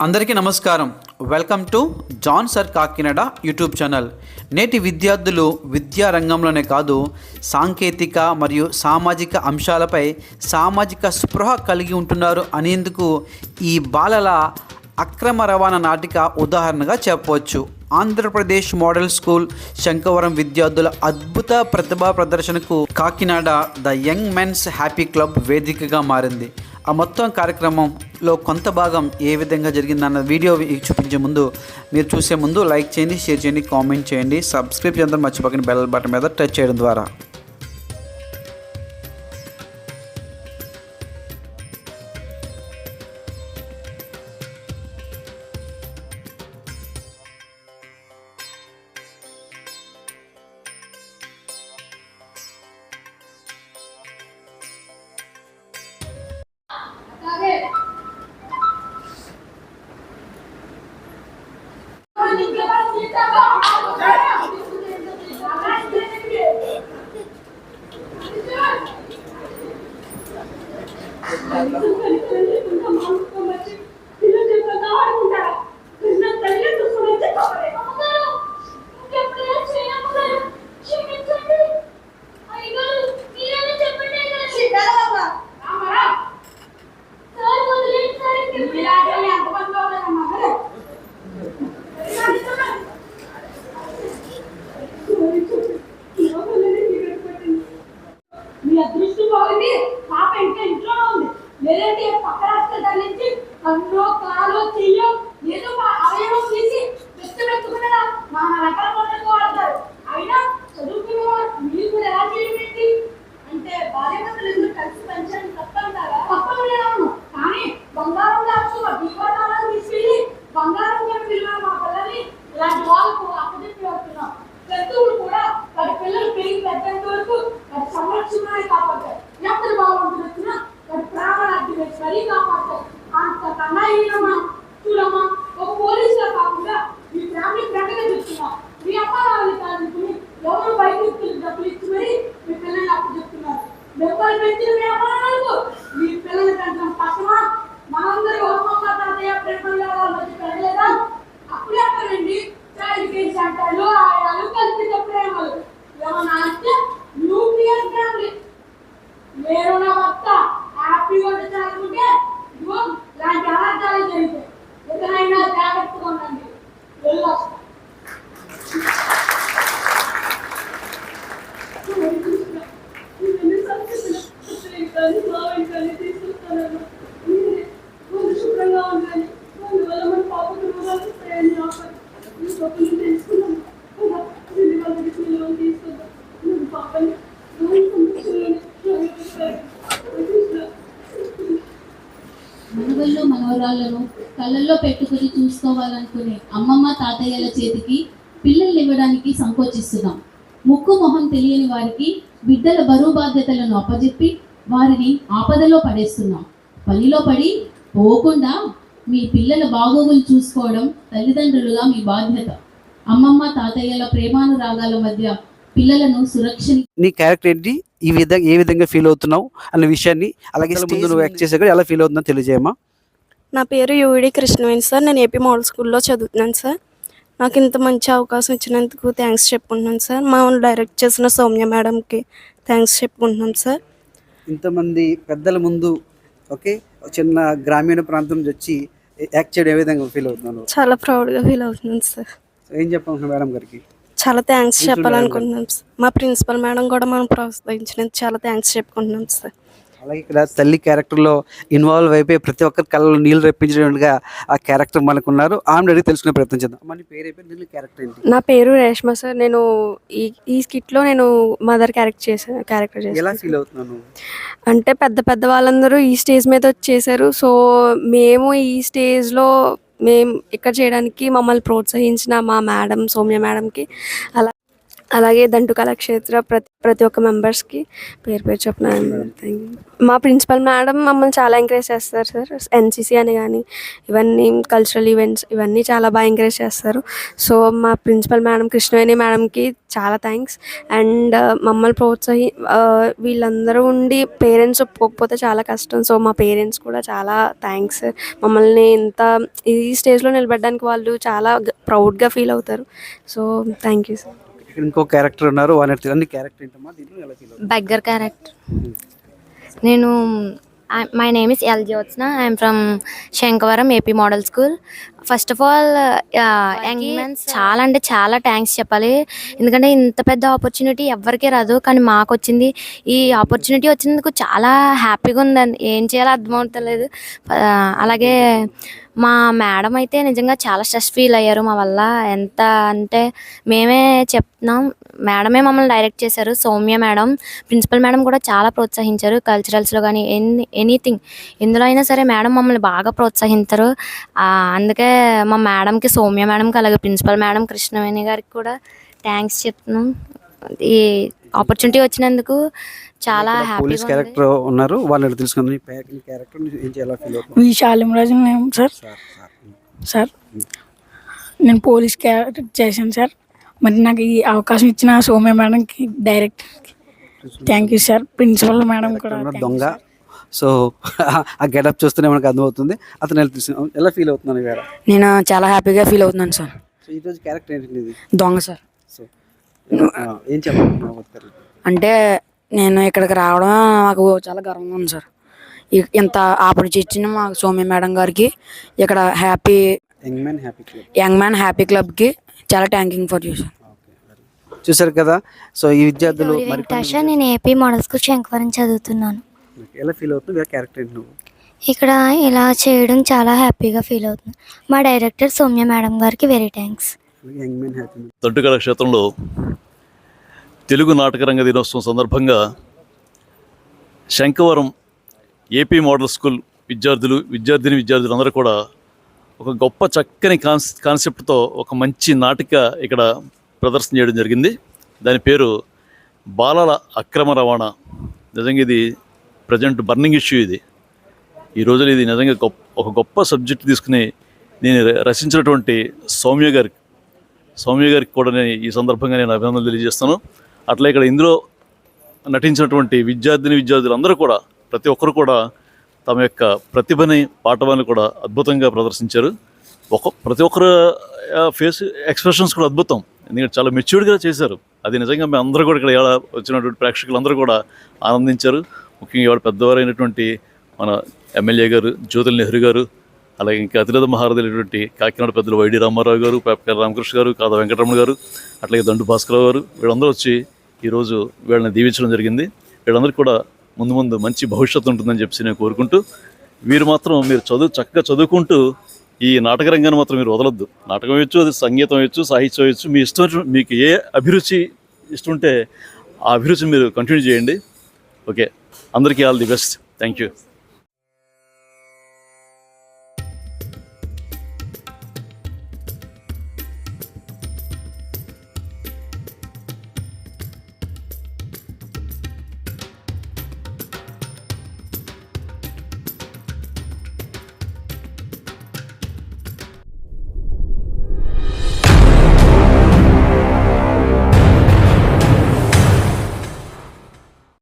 అందరికీ నమస్కారం. Welcome to John sir Kakinada YouTube channel నేటి విద్యార్థులు విద్యా రంగంలోనే కాదు సాంకేతిక మరియు సామాజిక అంశాలపై సామాజిక స్పృహ కలిగి ఉంటున్నారు అనేందుకు ఈ బాలల అక్రమ రవాణా నాటిక ఉదాహరణగా చెప్పవచ్చు. ఆంధ్రప్రదేశ్ మోడల్ స్కూల్ శంకవరం విద్యార్థుల అద్భుత ప్రతిభా ప్రదర్శనకు Kakinada the young men's happy club వేదికగా మారింది. ఆ మొత్తం కార్యక్రమంలో కొంత భాగం ఏ విధంగా జరిగిందన్న వీడియో చూపించే ముందు మీరు చూసే ముందు లైక్ చేయండి షేర్ చేయండి కామెంట్ చేయండి. సబ్స్క్రైబ్ చేద్దాం మర్చిపోకండి. బెల్ బటన్ మీద టచ్ చేయడం ద్వారా. మీ అదృష్టం బాగుంది. పాప ఇంకా ఇంట్లో ఉంది. లేదంటే పక్క రాష్ట్రం తరలించి కన్ను కాలు చెయ్యో ఏదో అవయవం తీసి వ్యక్తి పెట్టుకున్నా మా రకాల 阿姨了吗 కళ్ళల్లో పెట్టుకుని చూసుకోవాలనుకునే అమ్మమ్మ తాతయ్యల చేతికి పిల్లల్ని ఇవ్వడానికి సంకోచిస్తున్నాం. ముక్కు మొహం తెలియని వారికి బిడ్డల బరువు బాధ్యతలను అప్పజెప్పి వారిని ఆపదలో పడేస్తున్నాం. పనిలో పడి పోకుండా మీ పిల్లల బాగోగులు చూసుకోవడం తల్లిదండ్రులుగా మీ బాధ్యత. అమ్మమ్మ తాతయ్యల ప్రేమానురాగాల మధ్య పిల్లలను సురక్షి నీ క్యారెక్టర్ ఏంటి? ఈ విధంగా ఏ విధంగా ఫీల్ అవుతున్నావు? అన్న విషయాన్ని అలాగే ముందు నువ్వు యాక్ట్ చేసా ఎలా ఫీల్ అవుతుందో తెలియజేయమ్మా. నా పేరు యువిడి కృష్ణవేణి సార్. నేను ఏపీ మోడల్ స్కూల్లో చదువుతున్నాను సార్. నాకు ఇంత మంచి అవకాశం ఇచ్చినందుకు థ్యాంక్స్ చెప్పుకుంటున్నాను సార్. మా డైరెక్ట్ చేసిన సౌమ్య మేడంకి థ్యాంక్స్ చెప్పుకుంటున్నాను సార్. ఇంతమంది పెద్దల ముందు ఓకే చిన్న గ్రామీణ ప్రాంతం నుంచి వచ్చి యాక్ట్ చేయడం ఏ విధంగా ఫీల్ అవుతున్నాను చాలా ప్రౌడ్గా ఫీల్ అవుతున్నాను సార్. ఏం చెప్పాను మేడం గారికి? చాలా థ్యాంక్స్ చెప్పాలనుకుంటున్నాను సార్. మా ప్రిన్సిపల్ మేడం కూడా మనం ప్రోత్సహించినందుకు చాలా థ్యాంక్స్ చెప్పుకుంటున్నాను సార్. అలాగే ఇక్కడ తల్లి క్యారెక్టర్లో ఇన్వాల్వ్ అయిపోయి ప్రతి ఒక్కరి కళ్ళలో నీళ్ళు రప్పించినట్టుగా ఆ క్యారెక్టర్ మనకు ఉన్నారు ఆమె అడిగి తెలుసుకునే ప్రయత్నం చేద్దాం. మన పేరు క్యారెక్టర్ ఏంటి? నా పేరు రేష్మ సార్. నేను ఈ ఈ స్కిట్లో నేను మదర్ క్యారెక్టర్ చేశాను. క్యారెక్టర్ ఎలా చేశాను ఫీల్ అవుతున్నాను అంటే పెద్ద పెద్ద వాళ్ళందరూ ఈ స్టేజ్ మీద వచ్చేసారు. సో మేము ఈ స్టేజ్లో మేము ఇక్కడ చేయడానికి మమ్మల్ని ప్రోత్సహించిన మా మేడం సౌమ్య మేడంకి అలా అలాగే దంటు కళాక్షేత్ర ప్రతి ప్రతి ఒక్క మెంబర్స్కి పేరు పేరు చెప్పిన మా ప్రిన్సిపల్ మేడం మమ్మల్ని చాలా ఎంకరేజ్ చేస్తారు సార్. ఎన్సీసీ అని కానీ ఇవన్నీ కల్చరల్ ఈవెంట్స్ ఇవన్నీ చాలా బాగా ఎంకరేజ్ చేస్తారు. సో మా ప్రిన్సిపల్ మేడం కృష్ణవేణి మేడంకి చాలా థ్యాంక్స్ అండ్ మమ్మల్ని ప్రోత్సహి వీళ్ళందరూ ఉండి పేరెంట్స్ ఒప్పుకోకపోతే చాలా కష్టం. సో మా పేరెంట్స్ కూడా చాలా థ్యాంక్స్ మమ్మల్ని ఇంత ఈ స్టేజ్లో నిలబడడానికి వాళ్ళు చాలా ప్రౌడ్గా ఫీల్ అవుతారు. So thank you sir. ఇంకో క్యారెక్టర్ ఉన్నారు వాళ్ళని అన్ని క్యారెక్టర్ ఏంటమ్మా దీంట్లో? ఎలా ఫీల్ బగ్గర్ క్యారెక్టర్ నేను my name is L Jyotsna I'm from Shankavaram AP model school first of all చాలా అంటే చాలా థ్యాంక్స్ చెప్పాలి. ఎందుకంటే ఇంత పెద్ద ఆపర్చునిటీ ఎవరికీ రాదు. కానీ మాకు వచ్చింది. ఈ ఆపర్చునిటీ వచ్చినందుకు చాలా హ్యాపీగా ఉందండి. ఏం చేయాలో అర్థమవుతలేదు అలాగే మా మేడం అయితే నిజంగా చాలా స్ట్రెస్ ఫీల్ అయ్యారు మా వల్ల. ఎంత అంటే మేమే చెప్తున్నాం. మేడమే మమ్మల్ని డైరెక్ట్ చేశారు. సౌమ్య మేడం ప్రిన్సిపల్ మేడం కూడా చాలా ప్రోత్సహించారు. కల్చరల్స్లో కానీ ఎనీ ఎనీథింగ్ ఎందులో అయినా సరే మేడం మమ్మల్ని బాగా ప్రోత్సహించారు. అందుకే మా మేడంకి సౌమ్య మేడంకి అలాగే ప్రిన్సిపల్ మేడం కృష్ణవేణి గారికి కూడా థ్యాంక్స్ చెప్తున్నాం. ఈ ఆపర్చునిటీ వచ్చినందుకు చాలా హ్యాపీగా క్యారెక్టర్ ఉన్నారు. వాళ్ళని తెలుసుకుందాం. నీ పే- నీ క్యారెక్టర్ ఏం చేయాలో ఫీల్ అవుతుంది వి శాలిమరాజు నేను సార్? Sir sir. సార్ నేను పోలీస్ క్యారెక్టర్ చేశాను సార్. మరి నాకు ఈ అవకాశం ఇచ్చిన సౌమ్య మేడంకి direct thank you sir. Principal madam కూడా దొంగ. సో ఆ గెటప్ చూస్తేనే మనకు అర్థమవుతుంది. అతను ఎలా ఫీల్ అవుతున్నాను వేరే నేను చాలా హ్యాపీగా ఫీల్ అవుతున్నాను సార్. ఈరోజు క్యారెక్టర్ ఏంటి దొంగ సార్. సో ఏం ఉత్తర్? అంటే నేను ఇక్కడికి రావడం నాకు చాలా గర్వంగా ఉంది సార్. ఇంత ఆపర్చునిటీ ఇచ్చిన మా సౌమ్య మేడం గారికి ఇక్కడ హ్యాపీ యంగ్ మ్యాన్ హ్యాపీ క్లబ్కి చాలా థ్యాంకింగ్ ఫర్ యూ సార్ చూసారు కదా? సో ఈ విద్యార్థులు నేను ఏపీ మోడల్ స్కూల్ శంకవరం చదువుతున్నాను. ఎలా ఫీల్ అవుతుంది క్యారెక్టర్ నువ్వు? ఇక్కడ ఇలా చేయడం చాలా హ్యాపీగా ఫీల్ అవుతుంది. మా డైరెక్టర్ సౌమ్య మేడం గారికి వెరీ థ్యాంక్స్ దంటుకళ క్షేత్రంలో తెలుగు నాటకరంగ దినోత్సవం సందర్భంగా శంకవరం ఏపీ మోడల్ స్కూల్ విద్యార్థులు విద్యార్థిని విద్యార్థులు అందరూ కూడా ఒక గొప్ప చక్కని కాన్స్ కాన్సెప్ట్తో ఒక మంచి నాటిక ఇక్కడ ప్రదర్శన చేయడం జరిగింది. దాని పేరు బాలల అక్రమ రవాణా. నిజంగా ఇది ప్రజెంట్ బర్నింగ్ ఇష్యూ ఇది. ఈ రోజున ఇది నిజంగా గొప్ప ఒక గొప్ప సబ్జెక్ట్ తీసుకుని నేను రచించినటువంటి సౌమ్య గారికి సౌమ్య గారికి కూడా నేను ఈ సందర్భంగా నేను అభినందనలు తెలియజేస్తాను. అట్లా ఇక్కడ ఇందులో నటించినటువంటి విద్యార్థిని విద్యార్థులు అందరూ కూడా ప్రతి ఒక్కరు కూడా తమ యొక్క ప్రతిభని పాఠవాన్ని కూడా అద్భుతంగా ప్రదర్శించారు. ఒక ప్రతి ఒక్కరు ఫేస్ ఎక్స్ప్రెషన్స్ కూడా అద్భుతం. ఎందుకంటే చాలా మెచ్యూర్డ్గా చేశారు. అది నిజంగా మేము అందరూ కూడా ఇక్కడ వచ్చినటువంటి ప్రేక్షకులందరూ కూడా ఆనందించారు. ముఖ్యంగా ఇవాళ పెద్దవారైనటువంటి మన ఎమ్మెల్యే గారు జ్యోతుల నెహ్రూ గారు అలాగే ఇంకా అతిరథ మహారథులైనటువంటి కాకినాడ పెద్దలు వైడి రామారావు గారు పేపకర్ రామకృష్ణ గారు కాదా వెంకటరమణ గారు అట్లాగే దండు భాస్కరరావు గారు వీళ్ళందరూ వచ్చి ఈరోజు వీళ్ళని దీవించడం జరిగింది. వీళ్ళందరికీ కూడా ముందు ముందు మంచి భవిష్యత్తు ఉంటుందని చెప్పి నేను కోరుకుంటూ వీరు మాత్రం మీరు చదువు చక్కగా చదువుకుంటూ ఈ నాటక రంగాన్ని మాత్రం మీరు వదలొద్దు. నాటకం ఇవ్వచ్చు అది సంగీతం ఇవ్వచ్చు సాహిత్యం ఇవ్వచ్చు మీ ఇష్టం మీకు ఏ అభిరుచి ఇష్టం ఉంటే ఆ అభిరుచిని మీరు కంటిన్యూ చేయండి. ఓకే అందరికీ all the best. Thank you